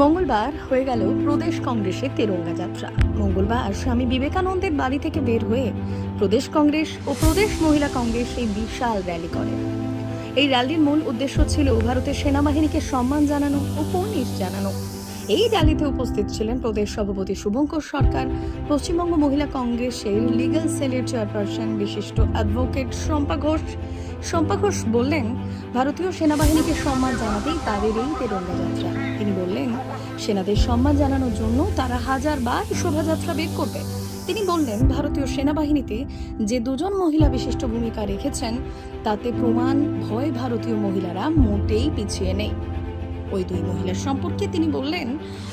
মঙ্গলবার হয়ে গেল প্রদেশ কংগ্রেসের তেরঙ্গা যাত্রা। মঙ্গলবার স্বামী বিবেকানন্দের বাড়ি থেকে বের হয়ে প্রদেশ কংগ্রেস ও প্রদেশ মহিলা কংগ্রেস এই বিশাল র্যালি করে। এই র্যালির মূল উদ্দেশ্য ছিল ভারতের সেনাবাহিনীকে সম্মান জানানো ও কুর্নিশ জানানো। এই র্যালিতে উপস্থিত ছিলেন প্রদেশ সভাপতি শুভঙ্কর সরকার, পশ্চিমবঙ্গ মহিলা কংগ্রেসের লিগ্যাল সেলের চেয়ারপারসন বিশিষ্ট অ্যাডভোকেট শম্পা ঘোষ শম্পা ঘোষ বললেন, ভারতীয় সেনাবাহিনীকে সম্মান জানাতেই তাদের এই তেরঙ্গা যাত্রা তিনি বললেন, সেনাদের সম্মান জানানোর জন্য তারা হাজার বার শোভাযাত্রা বের করবে। তিনি বললেন, ভারতীয় সেনাবাহিনীতে যে দুজন মহিলা বিশিষ্ট ভূমিকা রেখেছেন, তাতে প্রমাণ ভয় ভারতীয় মহিলারা মোটেই পিছিয়ে নেই। ওই দুই মহিলার সম্পর্কে তিনি বললেন,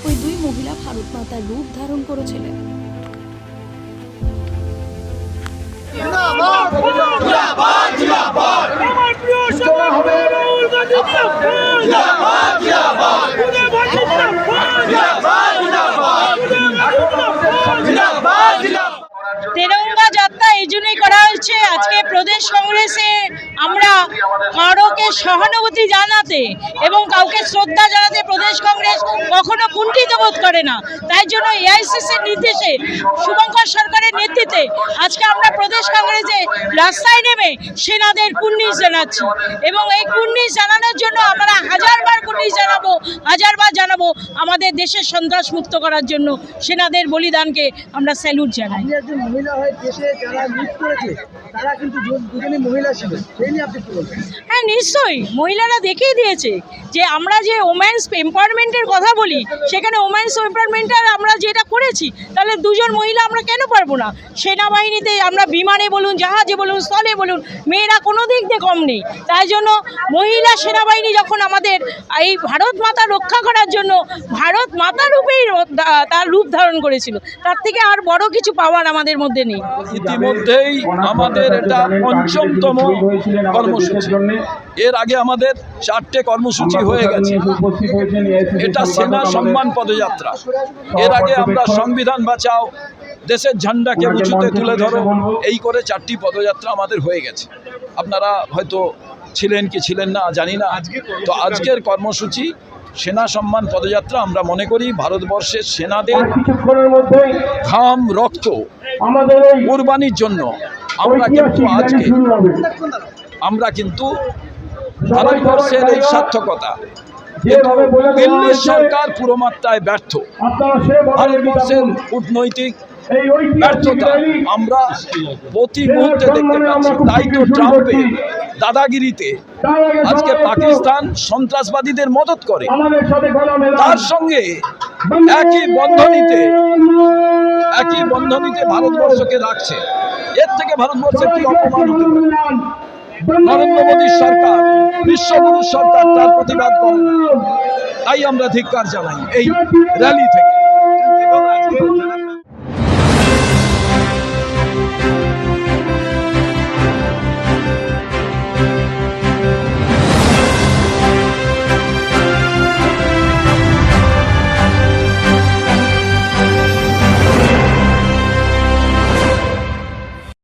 ওই দুই মহিলা ভারত মাতার রূপ ধারণ করেছিলেন। হয়েছে আজকে প্রদেশ কংগ্রেসে আমরা কারোকে সহানুভূতি জানাতে এবং কাউকে শ্রদ্ধা জানাতে প্রদেশ কংগ্রেস কখনো কুণ্ঠিত বোধ করে না। তাই জন্য এআইসিসির নির্দেশে শুভঙ্কর সরকারের নেতৃত্বে আজকে আমরা প্রদেশ কংগ্রেসে রাস্তায় নেমে সেনাদের কুর্নিশ জানাচ্ছি। এবং এই কুর্নিশ জানানোর জন্য আমরা আমাদের দেশের সন্ত্রাস মুক্ত করার জন্য সেনাদের বলিদানকে আমরা স্যালুট জানাই। হয়ে হ্যাঁ নিশ্চয়ই। মহিলারা দেখিয়ে দিয়েছে। যে আমরা যে ওম্যান্স এম্পাওয়ারমেন্টের কথা বলি, সেখানে ওম্যান্স এম্পাওয়ারমেন্টের আমরা যেটা করেছি, তাহলে দুজন মহিলা আমরা কেন পারব না? সেনাবাহিনীতে আমরা বিমানে বলুন, জাহাজে বলুন, স্থলে বলুন, মেয়েরা কোনো দিক দিয়ে কম নেই। তাই জন্য মহিলা সেনাবাহিনী যখন আমাদের এই ভারত মাতা রক্ষা করার জন্য ভারত মাতা রূপেই তার রূপ ধারণ করেছিল, তার থেকে আর বড় কিছু পাওয়ার আমাদের মধ্যে নেই। ইতিমধ্যেই আমাদের এটা পঞ্চমতম কর্মসূচি। এর আগে আমাদের চারটে কর্মসূচি হয়ে গেছে। এটা সেনা সম্মান পদযাত্রা। এর আগে আমরা সংবিধান বাঁচাও দেশের ঝান্ডাকে উঁচুতে তুলে ধরো এই করে চারটি পদযাত্রা আমাদের হয়ে গেছে। আপনারা হয়তো ছিলেন কি ছিলেন না জানি না। তো আজকের কর্মসূচি সেনা সম্মান পদযাত্রা আমরা মনে করি ভারতবর্ষের সেনাদের ঘাম রক্ত কোরবানির জন্য আমরা কিন্তু আজকে আমরা কিন্তু ভারতবর্ষের এই সার্থকতা দিল্লির সরকার পুরো মাত্রায় ব্যর্থ সেভাবে ভারতবর্ষের কূটনৈতিক ব্যর্থতা আমরা প্রতি মুহূর্তে দেখতে পাচ্ছি। তাই তো ট্রাম্পের দাদাগিরিতে আজকে পাকিস্তান সন্ত্রাসবাদীদের মদত করে। তার সঙ্গে একই বন্ধনীতে। একই বন্ধনীতে ভারতবর্ষকে রাখছে। এর থেকে ভারতবর্ষের কি অপমান হতে নরেন্দ্র মোদীর সরকার বিশ্বগুরু সরকার তার প্রতিবাদ করে। তাই আমরা ধিক্কার জানাই এই র্যালি থেকে।